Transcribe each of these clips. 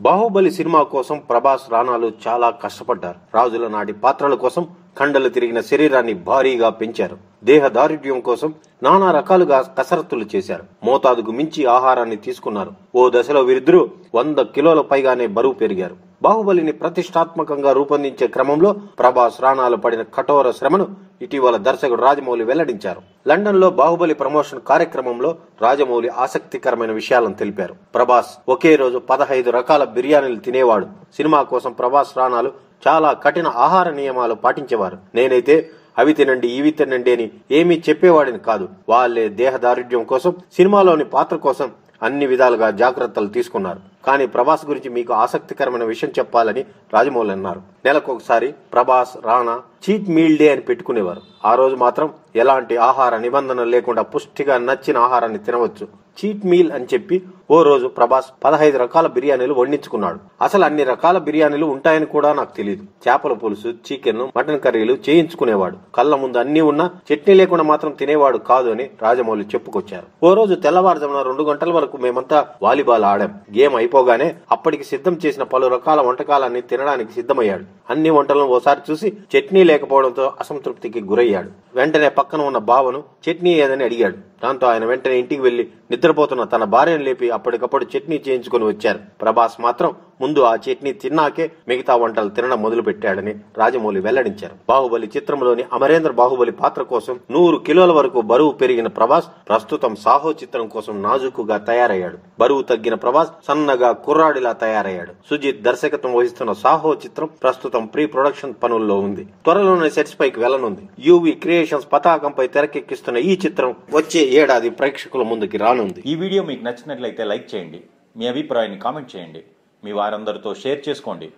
Baahubali cinema కోసం ప్రభాస్ రాణాలు చాలా కష్టపడ్డారు. రాజుల నాటి పాత్రల కోసం కండలు తిరిగిన శరీరాన్ని భారీగా పెంచారు. దేహ దారిద్ర్యం కోసం నానా రకాలుగా కసరత్తులు చేశారు. మోతాదుకు మించి ఆహారాన్ని తీసుకున్నారు. ఓ దశలో వీరిద్దరూ వంద కిలోల పైగానే బరువు పెరిగారు. బాహుబలిని ప్రతిష్టాత్మకంగా రూపొందించే క్రమంలో ప్రభాస్ రాణాలు పడిన కఠోర శ్రమను ఇటీవల దర్శకుడు రాజమౌళి వెల్లడించారు. లండన్లో బాహుబలి ప్రమోషన్ కార్యక్రమంలో రాజమౌళి ఆసక్తికరమైన విషయాలను తెలిపారు. ప్రభాస్ ఒకే రోజు పదహైదు రకాల బిర్యానీలు తినేవాడు. సినిమా కోసం ప్రభాస్ రాణాలు చాలా కఠిన ఆహార నియమాలు పాటించేవారు. నేనైతే అవి తినండి ఇవి తినండి అని ఏమీ చెప్పేవాడిని కాదు. వాళ్ళే దేహదారుఢ్యం కోసం సినిమాలోని పాత్ర కోసం అన్ని విధాలుగా జాగ్రత్తలు తీసుకున్నారు. కానీ ప్రభాస్ గురించి మీకు ఆసక్తికరమైన విషయం చెప్పాలని రాజమౌళి అన్నారు. నెలకు ఒకసారి Prabhas Rana cheat meal day అని పెట్టుకునేవారు. ఆ రోజు మాత్రం ఎలాంటి ఆహార నిబంధనలు లేకుండా పుష్టిగా నచ్చిన ఆహారాన్ని తినవచ్చు. చీట్ మీల్ అని చెప్పి ఓ రోజు ప్రభాస్ పదహైదు రకాల బిర్యానీలు వండించుకున్నాడు. అసలు అన్ని రకాల బిర్యానీలు ఉంటాయని కూడా నాకు తెలియదు చేపల పులుసు చికెన్ మటన్ కర్రీలు చేయించుకునేవాడు. కళ్ళ ముందు అన్ని ఉన్నా చట్నీ లేకుండా మాత్రం తినేవాడు కాదు అని రాజమౌళి చెప్పుకొచ్చారు. ఓ రోజు తెల్లవారుజామున రెండు గంటల వరకు మేమంతా వాలీబాల్ ఆడాం. గేమ్ అయిపోగానే అప్పటికి సిద్ధం చేసిన పలు రకాల వంటకాలన్నీ తినడానికి సిద్ధమయ్యాడు. అన్ని వంటలను ఓసారి చూసి చట్నీ లేకపోవడంతో అసంతృప్తికి గురయ్యాడు. వెంటనే పక్కన ఉన్న బావను చట్నీ ఏదని అడిగాడు. దాంతో ఆయన వెంటనే ఇంటికి వెళ్ళి నిద్రపోతున్న తన భార్యను లేపి అప్పటికప్పుడు చట్నీ చేయించుకుని వచ్చారు. ప్రభాస్ మాత్రం ముందు ఆ చట్నీ తిన్నాకే మిగతా వంటలు తినడం మొదలు పెట్టాడని రాజమౌళి వెల్లడించారు. బాహుబలి చిత్రంలోని అమరేంద్ర బాహుబలి పాత్ర కోసం నూరు కిలోల వరకు బరువు పెరిగిన ప్రభాస్ ప్రస్తుతం సాహో చిత్రం కోసం నాజుకుగా తయారయ్యాడు. బరువు తగ్గిన ప్రభాస్ సన్నగా కుర్రాడిలా తయారయ్యాడు. సుజిత్ దర్శకత్వం వహిస్తున్న సాహో చిత్రం ప్రస్తుతం ప్రీ ప్రొడక్షన్ పనుల్లో ఉంది. త్వరలోనే సెట్స్ పైకి వెళ్ళనుంది యూవి క్రియేషన్స్ పతాకంపై తెరకెక్కిస్తున్న ఈ చిత్రం వచ్చే ఏడాది ప్రేక్షకుల ముందుకి రానుంది. ఈ వీడియో మీకు నచ్చినట్లయితే లైక్ చేయండి. మీ అభిప్రాయాన్ని కామెంట్ చేయండి. మీ వారందరితో షేర్ చేసుకోండి.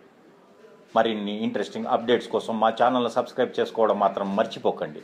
మరిన్ని ఇంట్రెస్టింగ్ అప్డేట్స్ కోసం మా ఛానల్ని సబ్స్క్రైబ్ చేసుకోవడం మాత్రం మర్చిపోకండి.